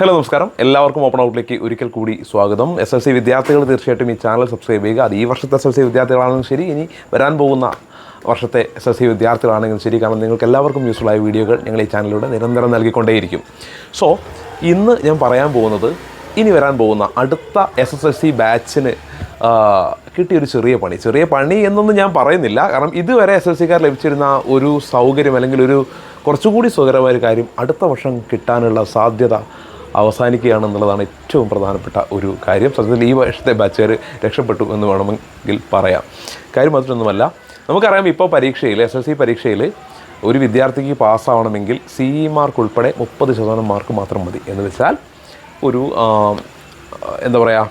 Hello നമസ്കാരം. എല്ലാവർക്കും open ഔട്ടിലേക്ക് ഒരിക്കൽ കൂടി സ്വാഗതം. എസ് എൽ സി വിദ്യാർത്ഥികൾ തീർച്ചയായിട്ടും ഈ ചാനൽ സബ്സ്ക്രൈബ് ചെയ്യുക. അത് ഈ വർഷത്തെ എസ് എൽ സി വിദ്യാർത്ഥികളാണെങ്കിലും ശരി ഇനി വരാൻ പോകുന്ന വർഷത്തെ എസ് എൽ സി വിദ്യാർത്ഥികളാണെങ്കിലും ശരി. കാരണം നിങ്ങൾക്ക് എല്ലാവർക്കും യൂസ്ഫുൾ ആയ വീഡിയോകൾ ഞങ്ങൾ ഈ ചാനലിലൂടെ നിരന്തരം നൽകിക്കൊണ്ടേയിരിക്കും. സോ ഇന്ന് ഞാൻ പറയാൻ പോകുന്നത് ഇനി വരാൻ പോകുന്ന അടുത്ത എസ് എസ് എൽ സി ബാച്ചിന് കിട്ടിയൊരു ചെറിയ പണി. ചെറിയ പണി എന്നൊന്നും ഞാൻ പറയുന്നില്ല. കാരണം ഇതുവരെ എസ് എൽ സിക്കാർ ലഭിച്ചിരുന്ന ഒരു സൗകര്യം അല്ലെങ്കിൽ ഒരു കുറച്ചുകൂടി സുഖകരമായ ഒരു കാര്യം അടുത്ത വർഷം കിട്ടാനുള്ള സാധ്യത അവസാനിക്കുകയാണെന്നുള്ളതാണ് ഏറ്റവും പ്രധാനപ്പെട്ട ഒരു കാര്യം. സത്യത്തിൽ ഈ വർഷത്തെ ബാച്ചുകാർ രക്ഷപ്പെട്ടു എന്ന് വേണമെങ്കിൽ പറയാം. കാര്യം മറ്റൊന്നുമല്ല നമുക്കറിയാം ഇപ്പോൾ പരീക്ഷയിൽ എസ് എൽ സി പരീക്ഷയിൽ ഒരു വിദ്യാർത്ഥിക്ക് പാസ്സാവണമെങ്കിൽ സി ഇ മാർക്ക് ഉൾപ്പെടെ മുപ്പത് ശതമാനം മാർക്ക് മാത്രം മതി. എന്ന് വെച്ചാൽ ഒരു എന്താ പറയുക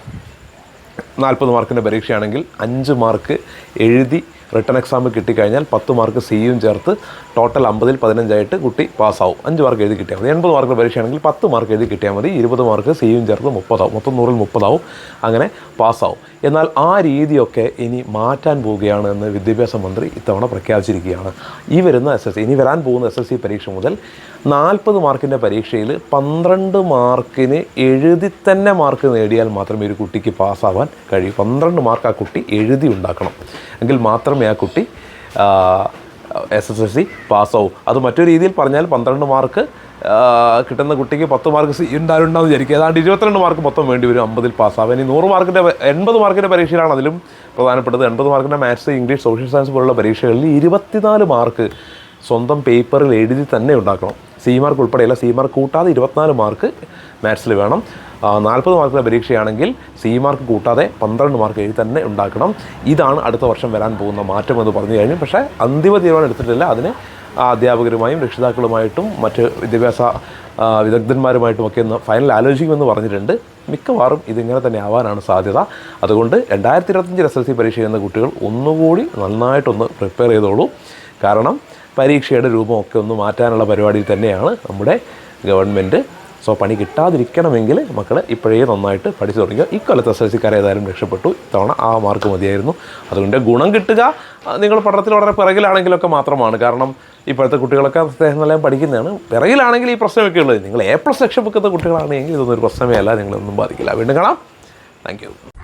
നാൽപ്പത് മാർക്കിന്റെ പരീക്ഷയാണെങ്കിൽ അഞ്ച് മാർക്ക് എഴുതി റിട്ടേൺ എക്സാം കിട്ടിക്കഴിഞ്ഞാൽ പത്ത് മാർക്ക് സിയും ചേർത്ത് ടോട്ടൽ അമ്പതിൽ പതിനഞ്ചായിട്ട് കുട്ടി പാസ്സാവും. അഞ്ച് മാർക്ക് എഴുതി കിട്ടിയാൽ മതി. എൺപത് മാർക്കിന്റെ പരീക്ഷയാണെങ്കിൽ പത്ത് മാർക്ക് എഴുതി കിട്ടിയാൽ മതി. ഇരുപത് മാർക്ക് സിയും ചേർത്ത് മുപ്പതാവും. മൊത്തം നൂറിൽ മുപ്പതാവും. അങ്ങനെ പാസ്സാവും. എന്നാൽ ആ രീതിയൊക്കെ ഇനി മാറ്റാൻ പോവുകയാണ് എന്ന് വിദ്യാഭ്യാസ മന്ത്രി ഇത്തവണ പ്രഖ്യാപിച്ചിരിക്കുകയാണ്. ഈ വരുന്ന എസ് എസ് ഇനി വരാൻ പോകുന്ന എസ് എസ് സി പരീക്ഷ മുതൽ നാൽപ്പത് മാർക്കിന്റെ പരീക്ഷയിൽ പന്ത്രണ്ട് മാർക്കിന് എഴുതി തന്നെ മാർക്ക് നേടിയാൽ മാത്രമേ ഒരു കുട്ടിക്ക് പാസ്സാവാൻ കഴിയൂ. പന്ത്രണ്ട് മാർക്ക് ആ കുട്ടി എഴുതി ഉണ്ടാക്കണം. എങ്കിൽ മാത്രമേ ആ കുട്ടി എസ് എസ് എൽ സി പാസ്സാവും അത് മറ്റൊരു രീതിയിൽ പറഞ്ഞാൽ പന്ത്രണ്ട് മാർക്ക് കിട്ടുന്ന കുട്ടിക്ക് പത്ത് മാർക്ക് സി ഉണ്ടാവുണ്ടാവും വിചാരിക്കുക. ഏതാണ്ട് ഇരുപത്തിരണ്ട് മാർക്ക് മൊത്തം വേണ്ടി വരും അമ്പതിൽ പാസ്സാവും ഇനി നൂറ് മാർക്കിന്റെ എൺപത് മാർക്കിന്റെ പരീക്ഷയിലാണ് അതിലും പ്രധാനപ്പെട്ടത്. എൺപത് മാർക്കിന്റെ മാത്സ് ഇംഗ്ലീഷ് സോഷ്യൽ സയൻസ് പോലുള്ള പരീക്ഷകളിൽ ഇരുപത്തിനാല് മാർക്ക് സ്വന്തം പേപ്പറിൽ എഴുതി തന്നെ ഉണ്ടാക്കണം. സി മാർക്ക് ഉൾപ്പെടെയല്ല സി മാർക്ക് കൂട്ടാതെ ഇരുപത്തിനാല് മാർക്ക് മാത്സിൽ വേണം. നാൽപ്പത് മാർക്കിന്റെ പരീക്ഷയാണെങ്കിൽ സി മാർക്ക് കൂട്ടാതെ പന്ത്രണ്ട് മാർക്ക് എഴുതി തന്നെ ഉണ്ടാക്കണം. ഇതാണ് അടുത്ത വർഷം വരാൻ പോകുന്ന മാറ്റം എന്ന് പറഞ്ഞു കഴിഞ്ഞു. പക്ഷേ അന്തിമ തീരുമാനം എടുത്തിട്ടില്ല. അതിന് അധ്യാപകരുമായും രക്ഷിതാക്കളുമായിട്ടും മറ്റ് വിദ്യാഭ്യാസ വിദഗ്ധന്മാരുമായിട്ടും ഒക്കെ ഒന്ന് ഫൈനൽ ആലോചിക്കുമെന്ന് പറഞ്ഞിട്ടുണ്ട്. മിക്കവാറും ഇതിങ്ങനെ തന്നെ ആവാനാണ് സാധ്യത. അതുകൊണ്ട് രണ്ടായിരത്തി ഇരുപത്തഞ്ച് എസ് എൽ സി പരീക്ഷ എഴുതുന്ന കുട്ടികൾ ഒന്നുകൂടി നന്നായിട്ടൊന്ന് പ്രിപ്പയർ ചെയ്തോളൂ. കാരണം പരീക്ഷയുടെ രൂപമൊക്കെ ഒന്ന് മാറ്റാനുള്ള പരിപാടിയിൽ തന്നെയാണ് നമ്മുടെ ഗവൺമെന്റ്. സോ പണി കിട്ടാതിരിക്കണമെങ്കിൽ മക്കൾ ഇപ്പോഴേ നന്നായിട്ട് പഠിച്ചു തുടങ്ങുക ഇക്കൊല്ലത്തെ എസ് എൽ സിക്കാർ ഏതായാലും രക്ഷപ്പെട്ടു. ഇത്തവണ ആ മാർക്ക് മതിയായിരുന്നു. അതുകൊണ്ട് ഗുണം കിട്ടുക. നിങ്ങൾ പഠനത്തിൽ വളരെ പിറകിലാണെങ്കിലൊക്കെ മാത്രമാണ്. കാരണം ഇപ്പോഴത്തെ കുട്ടികളൊക്കെ അദ്ദേഹം നല്ല പഠിക്കുന്നതാണ്. പിറകിലാണെങ്കിൽ ഈ പ്രശ്നമൊക്കെ ഉള്ളത്. നിങ്ങൾ എ പ്ലസ് രക്ഷപ്പെടുന്ന കുട്ടികളാണെങ്കിൽ ഇതൊന്നും ഒരു പ്രശ്നമേ അല്ല. നിങ്ങളൊന്നും ബാധിക്കില്ല. വീണ്ടും കാണാം. താങ്ക്